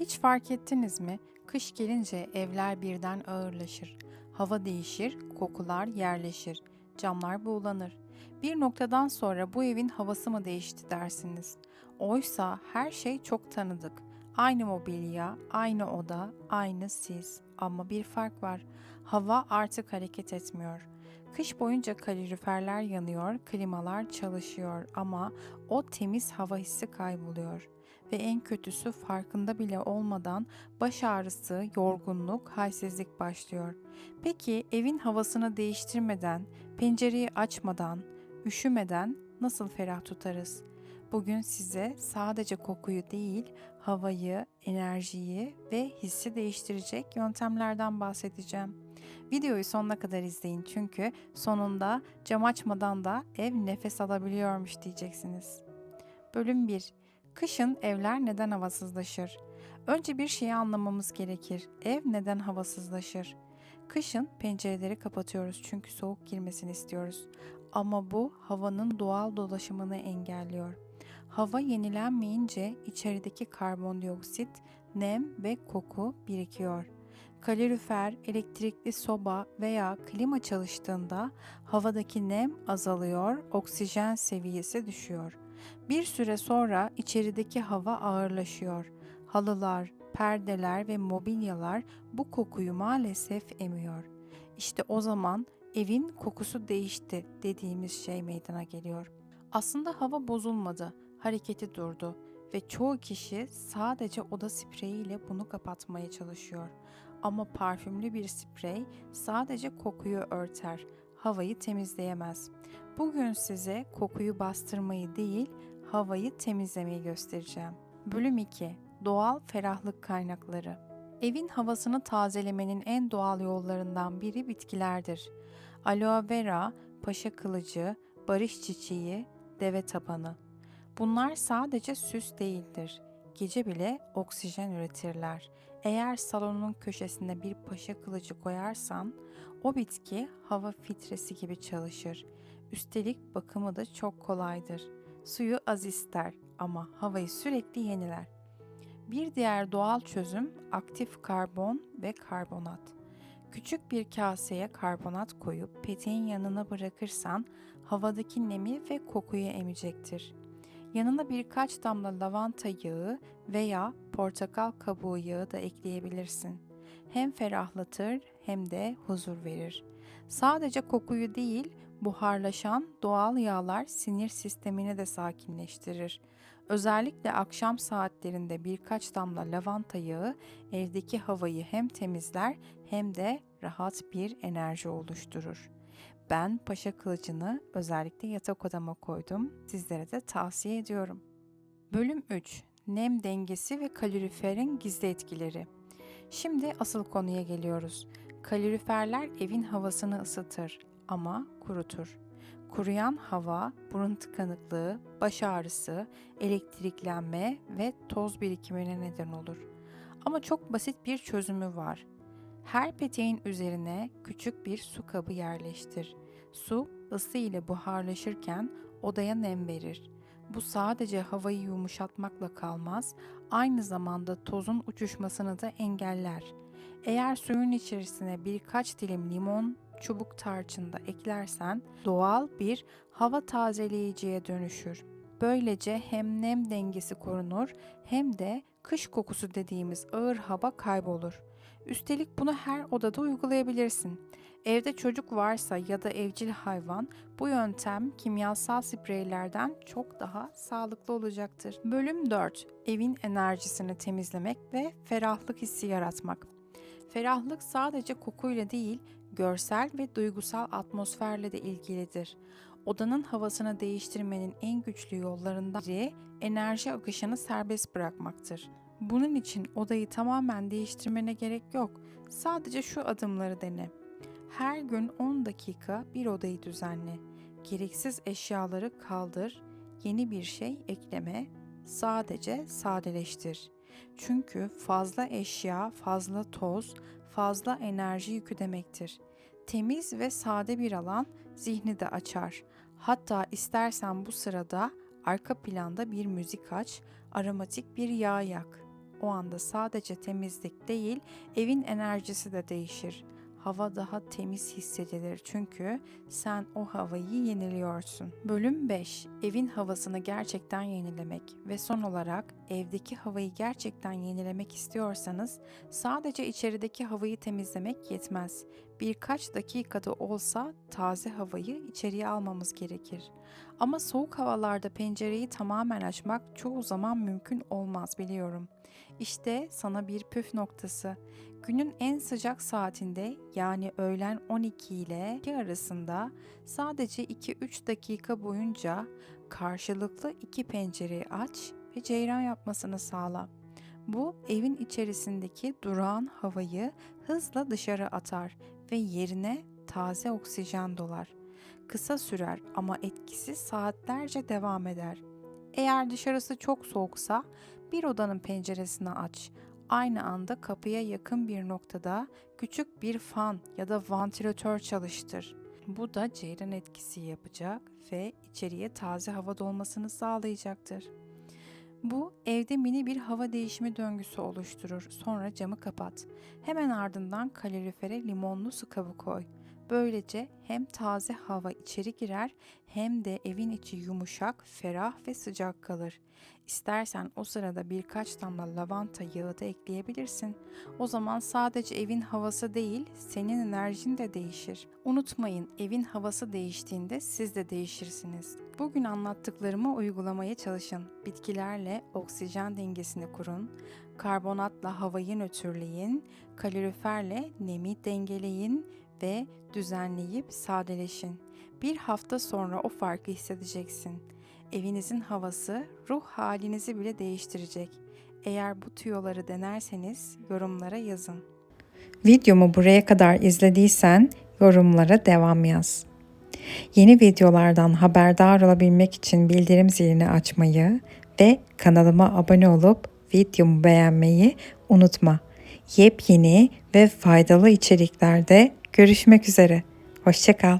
Hiç fark ettiniz mi? Kış gelince evler birden ağırlaşır. Hava değişir, kokular yerleşir, camlar buğulanır. Bir noktadan sonra bu evin havası mı değişti dersiniz. Oysa her şey çok tanıdık. Aynı mobilya, aynı oda, aynı siz. Ama bir fark var. Hava artık hareket etmiyor. Kış boyunca kaloriferler yanıyor, klimalar çalışıyor ama o temiz hava hissi kayboluyor ve en kötüsü farkında bile olmadan baş ağrısı, yorgunluk, halsizlik başlıyor. Peki evin havasını değiştirmeden, pencereyi açmadan, üşümeden nasıl ferah tutarız? Bugün size sadece kokuyu değil, havayı, enerjiyi ve hissi değiştirecek yöntemlerden bahsedeceğim. Videoyu sonuna kadar izleyin çünkü sonunda cam açmadan da ev nefes alabiliyormuş diyeceksiniz. Bölüm 1 Kışın evler neden havasızlaşır? Önce bir şeyi anlamamız gerekir. Ev neden havasızlaşır? Kışın pencereleri kapatıyoruz çünkü soğuk girmesini istiyoruz. Ama bu havanın doğal dolaşımını engelliyor. Hava yenilenmeyince içerideki karbondioksit, nem ve koku birikiyor. Kalorifer, elektrikli soba veya klima çalıştığında havadaki nem azalıyor, oksijen seviyesi düşüyor. Bir süre sonra içerideki hava ağırlaşıyor. Halılar, perdeler ve mobilyalar bu kokuyu maalesef emiyor. İşte o zaman evin kokusu değişti dediğimiz şey meydana geliyor. Aslında hava bozulmadı, hareketi durdu ve çoğu kişi sadece oda spreyiyle bunu kapatmaya çalışıyor. Ama parfümlü bir sprey sadece kokuyu örter, havayı temizleyemez. Bugün size kokuyu bastırmayı değil, havayı temizlemeyi göstereceğim. Bölüm 2. Doğal ferahlık kaynakları. Evin havasını tazelemenin en doğal yollarından biri bitkilerdir. Aloe vera, paşa kılıcı, barış çiçeği, deve tabanı. Bunlar sadece süs değildir. Gece bile oksijen üretirler. Eğer salonun köşesine bir paşa kılıcı koyarsan, o bitki hava filtresi gibi çalışır. Üstelik bakımı da çok kolaydır. Suyu az ister ama havayı sürekli yeniler. Bir diğer doğal çözüm aktif karbon ve karbonat. Küçük bir kaseye karbonat koyup peteğin yanına bırakırsan havadaki nemi ve kokuyu emecektir. Yanına birkaç damla lavanta yağı veya portakal kabuğu yağı da ekleyebilirsin. Hem ferahlatır hem de huzur verir. Sadece kokuyu değil, buharlaşan doğal yağlar sinir sistemini de sakinleştirir. Özellikle akşam saatlerinde birkaç damla lavanta yağı evdeki havayı hem temizler hem de rahat bir enerji oluşturur. Ben paşa kılıcını özellikle yatak odama koydum. Sizlere de tavsiye ediyorum. Bölüm 3. Nem dengesi ve kaloriferin gizli etkileri. Şimdi asıl konuya geliyoruz. Kaloriferler evin havasını ısıtır ama kurutur. Kuruyan hava burun tıkanıklığı, baş ağrısı, elektriklenme ve toz birikimine neden olur. Ama çok basit bir çözümü var. Her peteğin üzerine küçük bir su kabı yerleştir. Su ısı ile buharlaşırken odaya nem verir. Bu sadece havayı yumuşatmakla kalmaz, aynı zamanda tozun uçuşmasını da engeller. Eğer suyun içerisine birkaç dilim limon çubuk tarçın da eklersen doğal bir hava tazeleyiciye dönüşür. Böylece hem nem dengesi korunur hem de kış kokusu dediğimiz ağır hava kaybolur. Üstelik bunu her odada uygulayabilirsin. Evde çocuk varsa ya da evcil hayvan bu yöntem kimyasal spreylerden çok daha sağlıklı olacaktır. Bölüm 4. Evin enerjisini temizlemek ve ferahlık hissi yaratmak. Ferahlık sadece kokuyla değil, görsel ve duygusal atmosferle de ilgilidir. Odanın havasını değiştirmenin en güçlü yollarından biri enerji akışını serbest bırakmaktır. Bunun için odayı tamamen değiştirmene gerek yok. Sadece şu adımları dene. Her gün 10 dakika bir odayı düzenle. Gereksiz eşyaları kaldır, yeni bir şey ekleme, sadece sadeleştir. Çünkü fazla eşya, fazla toz, fazla enerji yükü demektir. Temiz ve sade bir alan zihni de açar. Hatta istersen bu sırada arka planda bir müzik aç, aromatik bir yağ yak. O anda sadece temizlik değil, evin enerjisi de değişir. Hava daha temiz hissedilir çünkü sen o havayı yeniliyorsun. Bölüm 5. Evin havasını gerçekten yenilemek ve son olarak evdeki havayı gerçekten yenilemek istiyorsanız sadece içerideki havayı temizlemek yetmez. Birkaç dakikada olsa taze havayı içeriye almamız gerekir. Ama soğuk havalarda pencereyi tamamen açmak çoğu zaman mümkün olmaz biliyorum. İşte sana bir püf noktası. Günün en sıcak saatinde yani öğlen 12 ile 2 arasında sadece 2-3 dakika boyunca karşılıklı iki pencereyi aç ve ceyran yapmasını sağla. Bu evin içerisindeki durağan havayı hızla dışarı atar ve yerine taze oksijen dolar. Kısa sürer ama etkisi saatlerce devam eder. Eğer dışarısı çok soğuksa bir odanın penceresini aç. Aynı anda kapıya yakın bir noktada küçük bir fan ya da vantilatör çalıştır. Bu da ceyran etkisi yapacak ve içeriye taze hava dolmasını sağlayacaktır. Bu evde mini bir hava değişimi döngüsü oluşturur. Sonra camı kapat. Hemen ardından kalorifere limonlu su kabı koy. Böylece hem taze hava içeri girer hem de evin içi yumuşak, ferah ve sıcak kalır. İstersen o sırada birkaç damla lavanta yağı da ekleyebilirsin. O zaman sadece evin havası değil, senin enerjin de değişir. Unutmayın, evin havası değiştiğinde siz de değişirsiniz. Bugün anlattıklarımı uygulamaya çalışın. Bitkilerle oksijen dengesini kurun, karbonatla havayı nötrleyin, kaloriferle nemi dengeleyin ve düzenleyip sadeleşin. Bir hafta sonra o farkı hissedeceksin. Evinizin havası ruh halinizi bile değiştirecek. Eğer bu tüyoları denerseniz yorumlara yazın. Videomu buraya kadar izlediysen yorumlara devam yaz. Yeni videolardan haberdar olabilmek için bildirim zilini açmayı ve kanalıma abone olup videomu beğenmeyi unutma. Yepyeni ve faydalı içeriklerde görüşmek üzere. Hoşçakal.